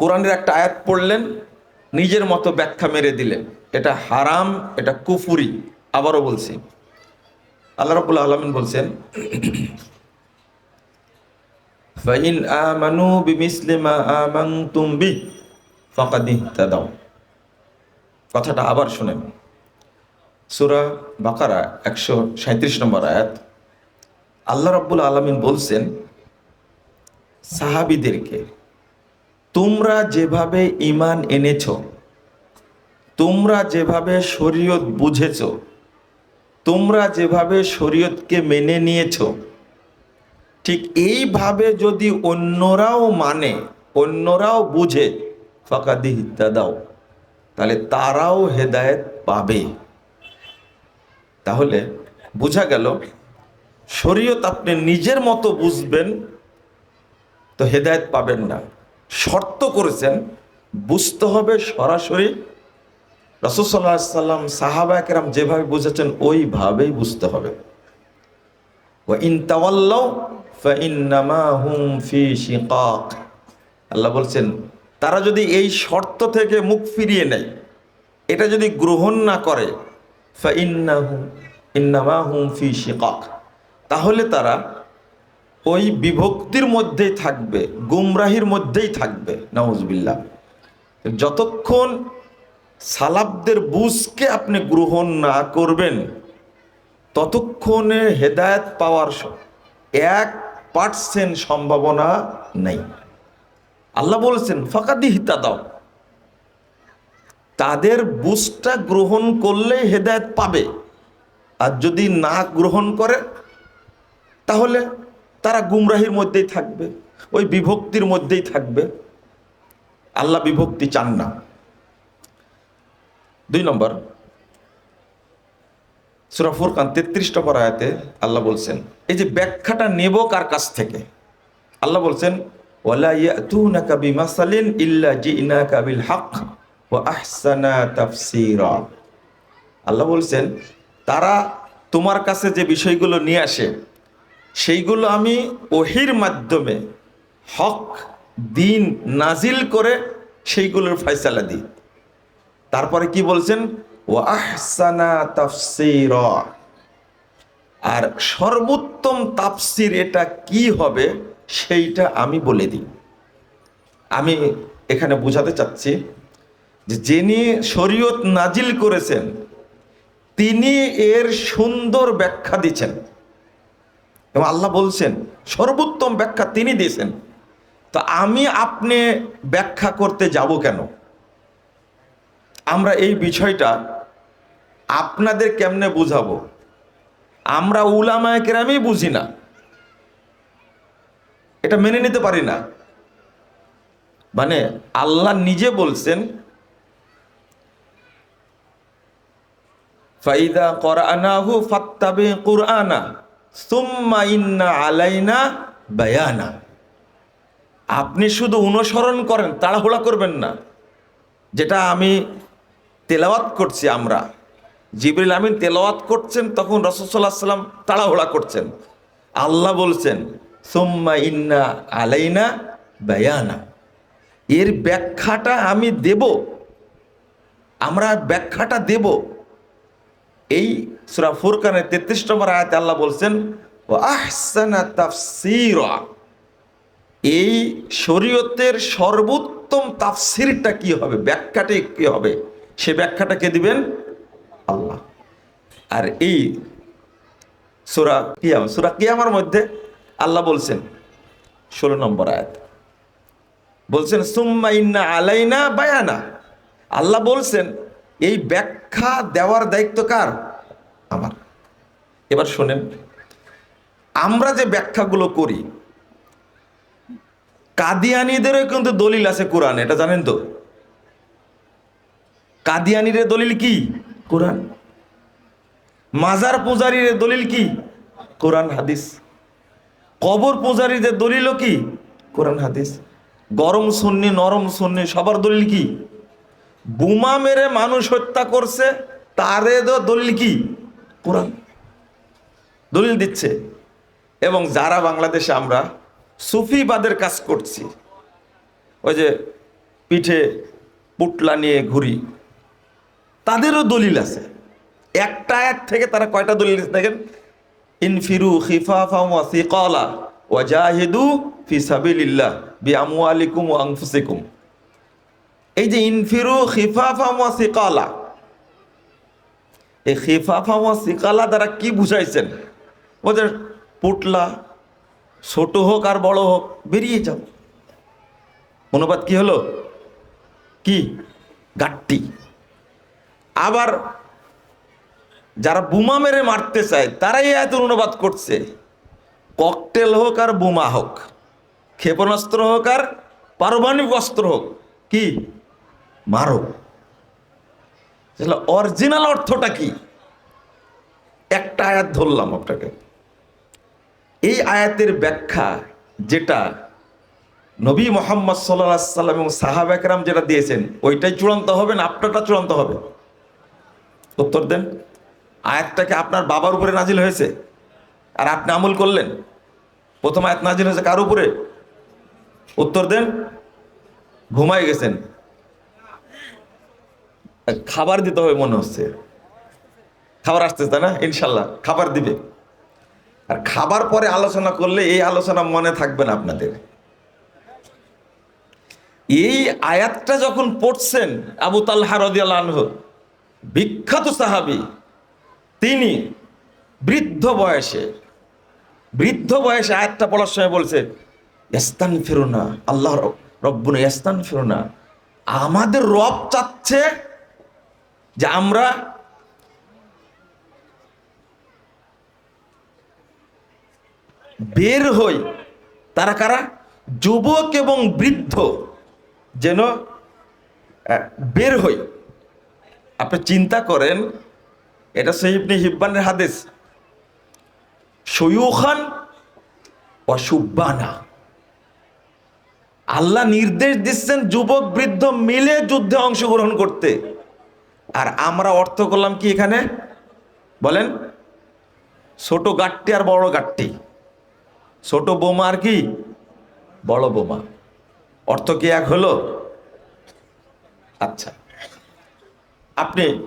কোরআনের একটা আয়াত পড়লেন, নিজের মতো ব্যাখ্যা মেরে দিলেন। এটা হারাম, এটা কুফুরি। আবারও বলছি। আল্লাহ রাব্বুল আলামিন বলছেন, ফাইন আমানু বিমিসলি মা আমানতুম বি ফাকাদ ইহতাদাও কথাটা আবার শুনেন। সূরা বাকারা একশো সাঁত্রিশ নম্বর আয়াত। আল্লাহ রাব্বুল আলামিন বলছেন, সাহাবিদেরকে তোমরা যেভাবে ইমান এনেছ, তোমরা যেভাবে শরীয়ত বুঝেছ, তোমরা যেভাবে শরীয়তকে মেনে নিয়েছ, ঠিক এইভাবে যদি অন্যরাও মানে অন্যরাও বুঝে, ফাঁকাদি হিত্যা দাও তাহলে তারাও হেদায়েত পাবে। তাহলে বোঝা গেল, শরীয়ত আপনি নিজের মতো বুঝবেন, তো হেদায়েত পাবেন না। শর্ত করেছেন, বুঝতে হবে সরাসরি। রসুল্লাহ সাল্লাম সাহাবা একরাম যেভাবে বুঝেছেন, ওইভাবেই বুঝতে হবে। ফি আল্লাহ বলছেন, তারা যদি এই শর্ত থেকে মুখ ফিরিয়ে নেয়, এটা যদি গ্রহণ না করে, ফাইন্নাহু, ইন্নামা হুম ফি শিকাক, তাহলে তারা ওই বিভক্তির মধ্যেই থাকবে, গুমরাহির মধ্যেই থাকবে নওয়াজবিল্লাহ যতক্ষণ সালাবদের বুঝকে আপনি গ্রহণ না করবেন ততক্ষণে হেদায়েত পাওয়ার এক পার্সেন্ট সম্ভাবনা নেই। আল্লাহ বলেছেন, ফাঁকাদি হিতা দাও তাদের বুঝটা গ্রহণ করলে হেদায়েত পাবে। আর যদি না গ্রহণ করে, তাহলে তারা গুমরাহির মধ্যেই থাকবে, ওই বিভক্তির মধ্যেই থাকবে। আল্লাহ বিভক্তি চান না। দুই নম্বর, সুরা ফুরকান তেত্রিশ নম্বর আয়াতে আল্লাহ বলছেন, এই যে ব্যাখ্যাটা নেব কার কাছ থেকে? আল্লাহ বলছেন, ওয়ালা ইল্লা বিল হক আল্লাহ বলছেন, তারা তোমার কাছে যে বিষয়গুলো নিয়ে আসে সেইগুলো আমি ওহির মাধ্যমে হক, দিন নাজিল করে সেইগুলোর ফয়সালা দিই। তারপরে কি বলছেন? ও আহসানা তাফসির। আর সর্বোত্তম তাফসির এটা কি হবে সেইটা আমি বলে দিই। আমি এখানে বোঝাতে চাচ্ছি যে যিনি শরীয়ত নাজিল করেছেন, তিনি এর সুন্দর ব্যাখ্যা দিচ্ছেন। এবং আল্লাহ বলছেন, সর্বোত্তম ব্যাখ্যা তিনি দিয়েছেন। তো আমি আপনি ব্যাখ্যা করতে যাব কেন? আমরা এই বিষয়টা আপনাদের কেমনে বুঝাবো? আমরা উলামায় কেরামই বুঝি না। এটা মেনে নিতে পারি না। মানে আল্লাহ নিজে বলছেন, ফাইদা করানাহু ফাত্তাবে কুরআনা। আলাইনা বায়ানা। আপনি শুধু অনুসরণ করেন, তাড়াহুড়া করবেন না। যেটা আমি তেলাওয়াত করছি আমরা। জিবরিল আমিন তেলাওয়াত করছেন, তখন রসদাল্লাহ সাল্লাম তাড়াহুড়া করছেন। আল্লাহ বলছেন, সোম্মা ইন্না আলাইনা বায়ানা। এর ব্যাখ্যাটা আমি দেব। আমরা ব্যাখ্যাটা দেব। এই সুরা ফুরকানের তেত্রিশ নম্বর আয়াতে আল্লাহ বলছেন ও আহসানা তাফসীরা। এই শরীয়তের সর্বোত্তম তাফসিরটা কি হবে? ব্যাখ্যাটা কি হবে? সে ব্যাখ্যাটা কে দিবেন? আল্লাহ। আর এই সুরা কিয়াম, সুরা কিয়ামার মধ্যে আল্লাহ বলছেন, ষোলো নম্বর আয়াত, বলছেন, সুম্মা ইন্না আলাইনা বায়ানা। আল্লাহ বলছেন এই ব্যাখ্যা দেওয়ার দায়িত্ব কার? আমার। এবার শোনেন, আমরা যে ব্যাখ্যাগুলো করি, কাদিয়ানিদেরও কিন্তু দলিল আছে কোরআন, এটা জানেন তো? কাদিয়ানির দলিল কি? কোরআন। মাজার পূজারীর দলিল কি? কোরআন হাদিস। কবর পূজারীদের দলিলও কি? কোরআন হাদিস। গরম সুন্নি, নরম সুন্নি, সবার দলিল কি? বোমা মেরে মানুষ হত্যা করছে, তারে তো দলিল কি? কোরআন। দলিল দিচ্ছে। এবং যারা বাংলাদেশে আমরা সুফিবাদের কাজ করছি, ওই যে পিঠে পুটলা নিয়ে ঘুরি, তাদেরও দলিল আছে। একটা এক থেকে তারা কয়টা দলিল দেখেন? ইনফিরু খিফাফা ওয়া সিকালা ওয়া জাহিদু ফি সাবিলিল্লাহ বিআমওয়ালিকুম ওয়া আনফুসিকুম। এই যে ইনফিরু খিফাফা সিকালা। এই খিফাফা সিকালা দ্বারা কি বুঝাইছেন? ওদের পুটলা, ছোট হোক আর বড় হোক, বেরিয়ে যাও। অনুবাদ কি হলো? কি? গাট্টি। আবার যারা বোমা মেরে মারতে চায়, তারাই এত অনুবাদ করছে। ককটেল হোক আর বোমা হোক, ক্ষেপণাস্ত্র হোক আর পারমাণবিক অস্ত্র হোক, কি? মারো। অরিজিনাল অর্থটা কি? একটা আয়াত ধরলাম আপনাকে। এই আয়াতের ব্যাখ্যা যেটা নবী মোহাম্মদ সাল্লাহ সাল্লাম এবং সাহাব একরাম যেটা দিয়েছেন, ওইটাই চূড়ান্ত হবে না আপনারটা চূড়ান্ত হবে? উত্তর দেন। আয়াতটাকে আপনার বাবার উপরে নাজিল হয়েছে? আর আপনি আমল করলেন? প্রথম আয়াত নাজিল হয়েছে কার উপরে? উত্তর দেন। ঘুমাই গেছেন। খাবার দিতে হবে মনে হচ্ছে। খাবার আসতেছে না? ইনশাল্লাহ, খাবার দিবে। আর খাবার পরে আলোচনা করলে এই আলোচনা মনে থাকবে না আপনাদের। এই আয়াতটা যখন পড়ছেন, আবু তাল্হা রদিয়াল্লাহ বিখ্যাত সাহাবি, তিনি বৃদ্ধ বয়সে বৃদ্ধ বয়সে আয়াতটা পড়ার সময় বলছে ইয়াস্তান ফেরোনা আল্লাহ রব্বুন ইয়াস্তান ফেরোনা আমাদের রব চাচ্ছে যে আমরা বের হই, তারা কারা? যুবক এবং বৃদ্ধ যেন বের হই। আপনি চিন্তা করেন, এটা সহিবনি হিব্বানের হাদিস। সয়ুখান অসুব্বানা আল্লাহ নির্দেশ দিচ্ছেন যুবক, বৃদ্ধ মিলে যুদ্ধে অংশগ্রহণ করতে। আর আমরা অর্থ করলাম কি এখানে? বলেন, ছোট গাঠটি আর বড় গাঠটি। ছোট বোমা আর কি? বড় বোমা। অর্থ কি এক হলো? আচ্ছা। আপনি